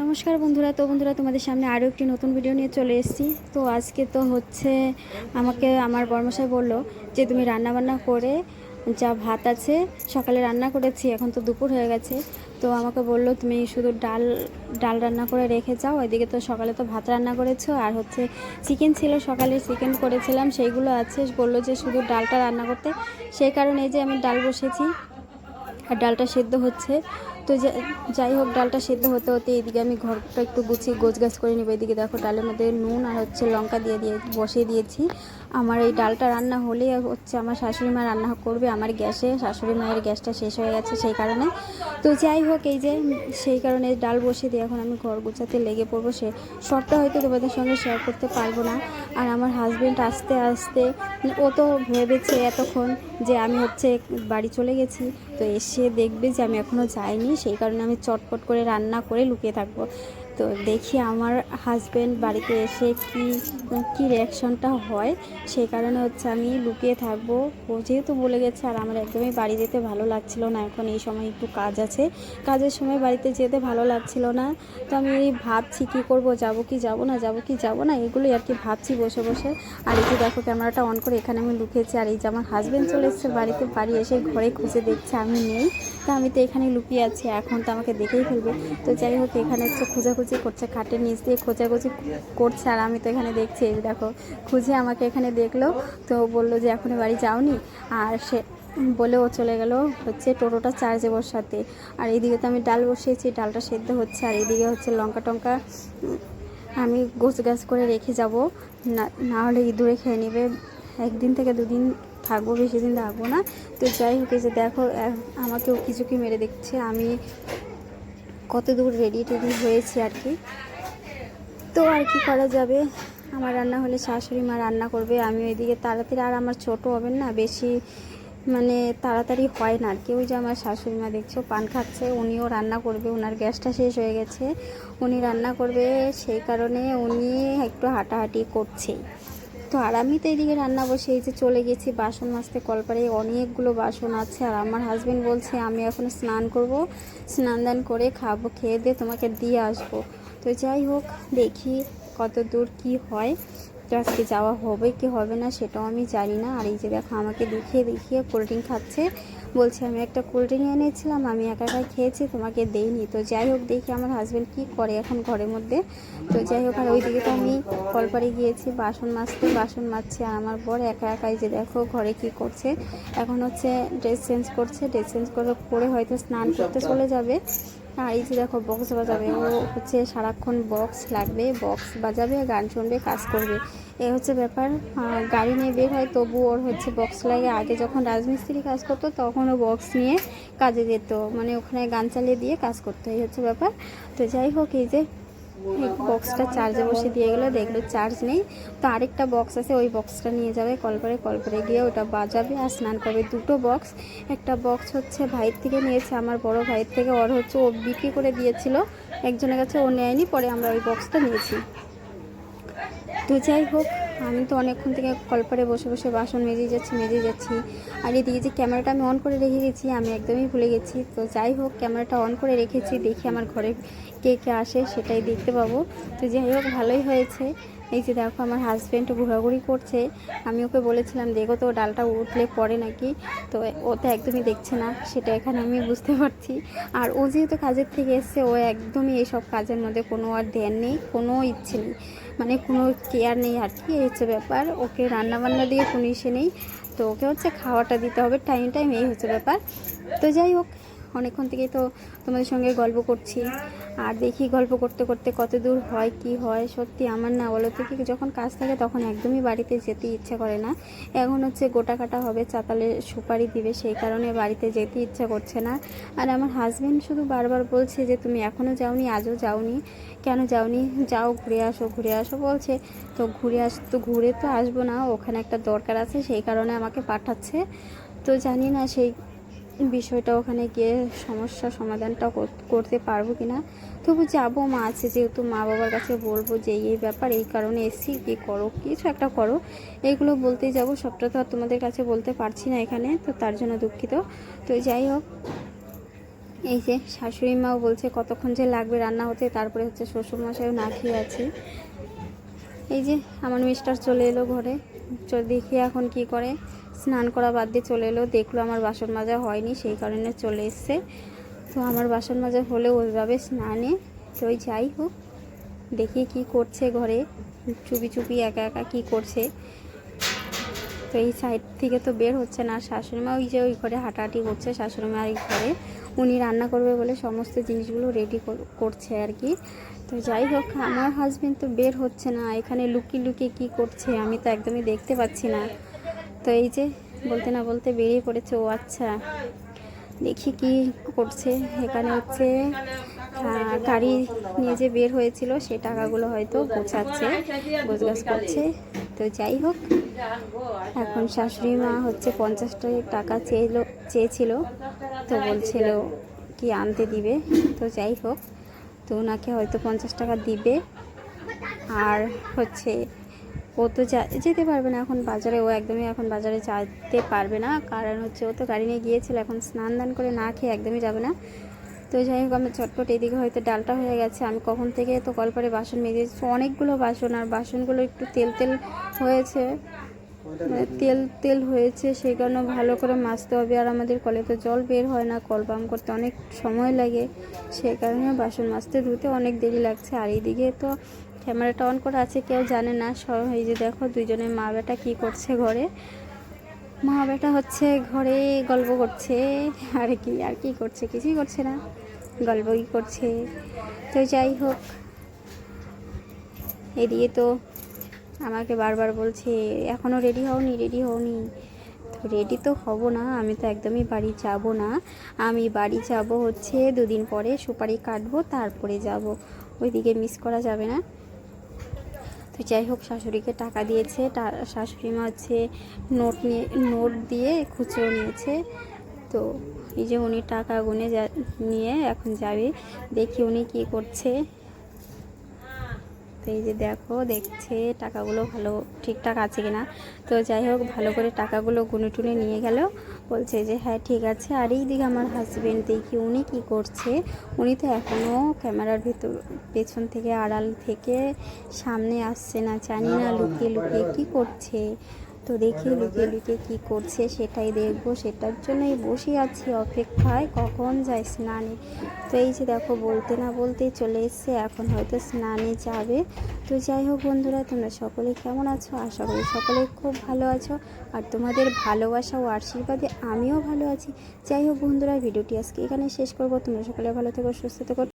নমস্কার বন্ধুরা। তো বন্ধুরা, তোমাদের সামনে আরও একটি নতুন ভিডিও নিয়ে চলে এসেছি। তো আজকে তো হচ্ছে আমাকে আমার বর্মশাই বলল যে, তুমি রান্না বান্না করে যা ভাত আছে সকালে রান্না করেছি, এখন তো দুপুর হয়ে গেছে। তো আমাকে বলল, তুমি শুধু ডাল ডাল রান্না করে রেখে যাও। এদিকে তো সকালে তো ভাত রান্না করেছ, আর হচ্ছে চিকেন ছিল সকালে, চিকেন করেছিলাম, সেইগুলো আছে। বলল যে, শুধু ডালটা রান্না করতে। সেই কারণে যে আমি ডাল বসেছি, আর ডালটা সেদ্ধ হচ্ছে। তো যাই হোক, ডালটা সেদ্ধ হতে হতে এদিকে আমি ঘরটা একটু গুছিয়ে গোছ গাছ করে নেব। এদিকে দেখো, ডালের মধ্যে নুন আর হচ্ছে লঙ্কা দিয়ে দিয়ে বসিয়ে দিয়েছি। আমার এই ডালটা রান্না হলেই হচ্ছে আমার শাশুড়ি মা রান্না করবে, আমার গ্যাসে শাশুড়ি মায়ের গ্যাসটা শেষ হয়ে গেছে সেই কারণে। তো যাই হোক, এই যে সেই কারণে ডাল বসিয়ে দিয়ে এখন আমি ঘর গোছাতে লেগে পড়ব, সে সবটা হয়তো তোমাদের সঙ্গে শেয়ার করতে পারব না। আর আমার হাজবেন্ড আসতে আসতে, ও তো ভেবেছে এতক্ষণ যে আমি হচ্ছে বাড়ি চলে গেছি, তো এসে দেখবে যে আমি এখনও যাইনি, সেই কারণে আমি চটপট করে রান্না করে লুকিয়ে থাকব। তো দেখি আমার হাজব্যান্ড বাড়িতে এসে কি কি রিয়াকশনটা হয়। সেই কারণে হচ্ছে আমি লুকিয়ে থাকব। ও যেহেতু বলে গেছে, আর আমার একদমই বাড়ি যেতে ভালো লাগছিল না। এখন এই সময় একটু কাজ আছে। কাজের সময় বাড়িতে যেতে ভালো লাগছিল না। তো আমি ভাবছি, কী করব? যাব কি যাব না? যাব কি যাব না? এগুলোই আর কি ভাবছি বসে বসে। আর এই যে দেখো ক্যামেরাটা অন করে এখানে আমি লুকিয়েছি। আর এই যে আমার হাজব্যান্ড চলে এসেছে বাড়িতে, বাড়ি এসে ঘরে খুঁজে দেখছে আমি নেই। তো আমি তো এখানে লুকিয়ে আছি। এখন তো আমাকে দেখেই ফেলবে। তো যাই হোক, এখানে হচ্ছে খোঁজাখুঁজি করছে, খাটের নিচ দিয়ে খোঁজাখুঁজি করছে আর আমি তো এখানে দেখছি, এই দেখো, খুঁজে আমাকে এখানে দেখল, তো বলল যে এখনই বাড়ি যাওনি, আর সে বলে ও চলে গেল হচ্ছে টোটোটা চার্জে বসাতে, আর এইদিকে তো আমি ডাল বসিয়েছি, ডালটা সেদ্ধ হচ্ছে, আর এইদিকে হচ্ছে লঙ্কা টঙ্কা আমি গোছ গাছ করে রেখে যাব, না না হলে ইঁদুরে খেয়ে নেবে, একদিন থেকে দুদিন থাকব, বেশি দিন থাকব না, তো যাই হোক যে দেখো আমাকেও কিছু কি মেরে দেখছে, আমি কত দূর রেডি টেডি হয়েছি আর কি। তো আর কি করা যাবে? আমার রান্না হলে শাশুড়ি মা রান্না করবে, আমি ওইদিকে তাড়াতাড়ি, আর আমার ছোট হবেন না, বেশি মানে তাড়াতাড়ি হয় না আর কি। ওই যে আমার শাশুড়ি মা দেখছ, পান খাচ্ছে, উনিও রান্না করবে ওনার গ্যাসটা শেষ হয়ে গেছে। উনি রান্না করবে, সেই কারণে উনি একটু হাঁটাহাঁটি করছে তো আর আমি তো এদিকে রান্না বসে, এই যে চলে গেছি বাসন মাজতে কলপারে অনেকগুলো বাসন আছে। আর আমার হাজবেন্ড বলছে, আমি এখন স্নান করব, স্নান দান করে খাব, খেয়ে দিয়ে তোমাকে দিয়ে আসব। তো যাই হোক, দেখি কত দূর কি হয়, তো আজকে যাওয়া হবে কি হবে না সেটাও আমি জানি না। আর এই যে দেখো, আমাকে দেখিয়ে দেখিয়ে কোল্ড ড্রিঙ্ক খাচ্ছে। বলছে, আমি একটা কোল্ড ড্রিঙ্ক এনেছিলাম, আমি একা একা খেয়েছি, তোমাকে দেইনি। তো যাই হোক, দেখি আমার হাজব্যান্ড কী করে এখন ঘরের মধ্যে। তো যাই হোক, আর ওইদিকে তো আমি কলপারে গিয়েছি, বাসন মাজতে, বাসন মাজছে, আর আমার বর একা একাই যে দেখো ঘরে কি করছে। এখন হচ্ছে ড্রেস চেঞ্জ করছে ড্রেস চেঞ্জ করে করে হয়তো স্নান করতে চলে যাবে। আর এই যে দেখো বক্স বাজাবে। ও হচ্ছে সারাক্ষণ বক্স লাগবে বক্স বাজাবে, গান শুনবে, কাজ করবে। এ হচ্ছে ব্যাপার গাড়ি নিয়ে বের হয়, তবু ওর হচ্ছে বক্স লাগে। আগে যখন রাজমিস্ত্রি কাজ করতো, তখন ও বক্স নিয়ে কাজে যেত। মানে ওখানে গান চালিয়ে দিয়ে কাজ করতো, এই হচ্ছে ব্যাপার। তো যাই হোক, এই যে বক্সটা চার্জে বসে দিয়ে গেলো, দেখল চার্জ নেই। তো আরেকটা বক্স আছে, ওই বক্সটা নিয়ে যাবে কল করে কল করে গিয়ে ওটা বাজাবে আর স্নান করবে। দুটো বক্স একটা বক্স হচ্ছে ভাইয়ের থেকে নিয়েছে, আমার বড় ভাইয়ের থেকে, ওর হচ্ছে ও বিক্রি করে দিয়েছিল, একজনের কাছে ও নেয়নি, পরে আমরা ওই বক্সটা নিয়েছি। তো যাই হোক আমি তো অনেকক্ষণ থেকে কলপারে বসে বসে বাসন মেজে যাচ্ছি মেজে যাচ্ছি। আর এদিকে যে ক্যামেরাটা আমি অন করে রেখে গেছি, আমি একদমই ভুলে গেছি। তো যাই হোক, ক্যামেরাটা অন করে রেখেছি, দেখি আমার ঘরে কে কে আসে, সেটাই দেখতে পাবো। তো যাই হোক, ভালোই হয়েছে। এই যে দেখো, আমার হাজব্যান্ড ঘোরাঘুরি করছে। আমি ওকে বলেছিলাম, দেখো তো, ডালটা উঠলে পড়ে নাকি? তো ও তো একদমই দেখছে না, সেটা এখানে আমি বুঝতে পারছি। আর ও যেহেতু কাজের থেকে এসছে, ও একদমই এইসব কাজের মধ্যে কোনো আর ধ্যান নেই, কোনো ইচ্ছে নেই। মানে কোনো কেয়ার নেই আর কি, এই হচ্ছে ব্যাপার। ওকে রান্না বান্না দিয়ে কোনো ইসে নেই। তো ওকে হচ্ছে খাওয়াটা দিতে হবে টাইম টাইম এই হচ্ছে ব্যাপার। তো যাই হোক, অনেকক্ষণ থেকেই তো তোমাদের সঙ্গে গল্প করছি। আর দেখি গল্প করতে করতে কত দূর হয়, কি হয়, সত্যি আমার না বলো থেকে যখন কাজ থাকে তখন একদমই বাড়িতে যেতে ইচ্ছা করে না। এখন হচ্ছে গোটা কাটা হবে চাতালে সুপারি দিবে, সেই কারণে বাড়িতে যেতে ইচ্ছা করছে না। আর আমার হাজব্যান্ড শুধু বারবার বলছে যে, তুমি এখনও যাওনি, আজও যাওনি। কেন যাওনি? যাও, ঘুরে আসো ঘুরে আসো। বলছে, তো ঘুরে আস, তো ঘুরে তো আসব না, ওখানে একটা দরকার আছে, সেই কারণে আমাকে পাঠাচ্ছে। তো জানি না, সেই বিষয়টা ওখানে গিয়ে সমস্যা সমাধানটা করতে পারব কি না তবু যাব, মা আছে যেহেতু, মা বাবার কাছে বলব যে এই ব্যাপার, এই কারণে এসছি। কী করো, কিছু একটা করো। এইগুলো বলতেই যাব, সবটা তো আর তোমাদের কাছে বলতে পারছি না এখানে, তো তার জন্য দুঃখিত। তো যাই হোক, এই যে শাশুড়ি মাও বলছে কতক্ষণ যে লাগবে রান্না হতে, তারপরে হচ্ছে শ্বশুরমশাইও না খেয়ে আছে। এই যে আমার মিস্টার চলে এলো ঘরে দেখি এখন কি করে। স্নান করা বাদ দিয়ে চলে এলো। দেখল আমার বাসন মাজা হয়নি, সেই কারণে চলে এসছে। তো আমার বাসন মাজা হলে ওইভাবে স্নানে। তো যাই হোক, দেখি কি করছে ঘরে। চুপি চুপি একা একা কি করছে। তো এই সাইড থেকে তো বের হচ্ছে না। আর শাশুড়ি মা ওই যে ওই ঘরে হাঁটাহাঁটি করছে শাশুড়ি মা এই ঘরে। উনি রান্না করবে বলে সমস্ত জিনিসগুলো রেডি করছে আর কি। তো যাই হোক, আমার হাজবেন্ড তো বের হচ্ছে না। এখানে লুকিয়ে লুকিয়ে কি করছে আমি তো একদমই দেখতে পাচ্ছি না। তো এই যে বলতে না বলতে বেরিয়ে পড়েছে। ও আচ্ছা দেখি কি করছে। এখানে হচ্ছে গাড়ি নিয়ে যে বের হয়েছিল সে টাকাগুলো হয়তো গোছাচ্ছে, গোছগাছ করছে। তো যাই হোক, এখন শাশুড়ি মা হচ্ছে পঞ্চাশটা টাকা চেয়েলো চেয়েছিল। তো বলছিল কি আনতে দিবে। তো যাই হোক, তো ওনাকে হয়তো পঞ্চাশ টাকা দিবে। আর হচ্ছে ও তো যেতে পারবে না এখন বাজারে, ও একদমই এখন বাজারে যেতে পারবে না। কারণ হচ্ছে ও তো গাড়ি নিয়ে গিয়েছিল, এখন স্নান দান করে না খেয়ে একদমই যাবে না। তো যাই হোক, আমি চটপট এদিকে হয়তো ডালটা হয়ে গেছে। আমি কখন থেকে তো কলপারে বাসন মেজেছি অনেকগুলো বাসন, আর বাসনগুলো একটু তেল তেল হয়েছে। মানে তেল তেল হয়েছে সেই কারণে ভালো করে মাজতে হবে। আর আমাদের কলে তো জল বের হয় না, কল পাম্প করতে অনেক সময় লাগে। সেই কারণে বাসন মাজতে ধুতে অনেক দেরি লাগছে। আর এইদিকে তো ক্যামেরাটা অন করা আছে, কেউ জানে না। এই যে দেখো, দুইজনের মা বেটা কী করছে ঘরে। মা বেটা হচ্ছে ঘরে গল্প করছে। আর কি আর কি করছে? কিছুই করছে না। গল্পই করছে। তো যাই হোক, এদিকে তো আমাকে বারবার বলছে এখনও রেডি হওনি রেডি হওনি। তো রেডি তো হব না, আমি তো একদমই বাড়ি যাব না। আমি বাড়ি যাব হচ্ছে দুদিন পরে, সুপারি কাটবো, তারপরে যাব। ওইদিকে মিস করা যাবে না। তো যাই হোক, শাশুড়িকে টাকা দিয়েছে শাশুড়ি মা হচ্ছে নোট নিয়ে, নোট দিয়ে খুচরো নিয়েছে। তো এই যে উনি টাকা গুনে নিয়ে এখন যাবে, দেখি উনি কি করছে। তো এই যে দেখো, দেখছে টাকাগুলো ভালো ঠিকঠাক আছে কিনা। তো যাই হোক, ভালো করে টাকাগুলো গুনে টুনে নিয়ে গেল। বলছে যে হ্যাঁ ঠিক আছে। আর এই দিকে আমার হাজব্যান্ড দেখি উনি কি করছে। উনি তো এখনও ক্যামেরার ভেতর পেছন থেকে আড়াল থেকে সামনে আসছে না জানি না লুকিয়ে লুকিয়ে কি করছে। তো দেখি লুকিয়ে লুকিয়ে কী করছে, সেটাই দেখব। সেটার জন্যই বসে আছি অপেক্ষায়। কখন যায় স্নানে? তো এই যে দেখো, বলতে না বলতেই চলে এসছে, এখন হয়তো স্নানে যাবে। তো যাই হোক বন্ধুরা, তোমরা সকলে কেমন আছো? আশা করি সকলে খুব ভালো আছো। আর তোমাদের ভালোবাসা ও আশীর্বাদে আমিও ভালো আছি। যাই হোক বন্ধুরা, ভিডিওটি আজকে এখানে শেষ করব। তোমরা সকলে ভালো থেকো, সুস্থ থেকো।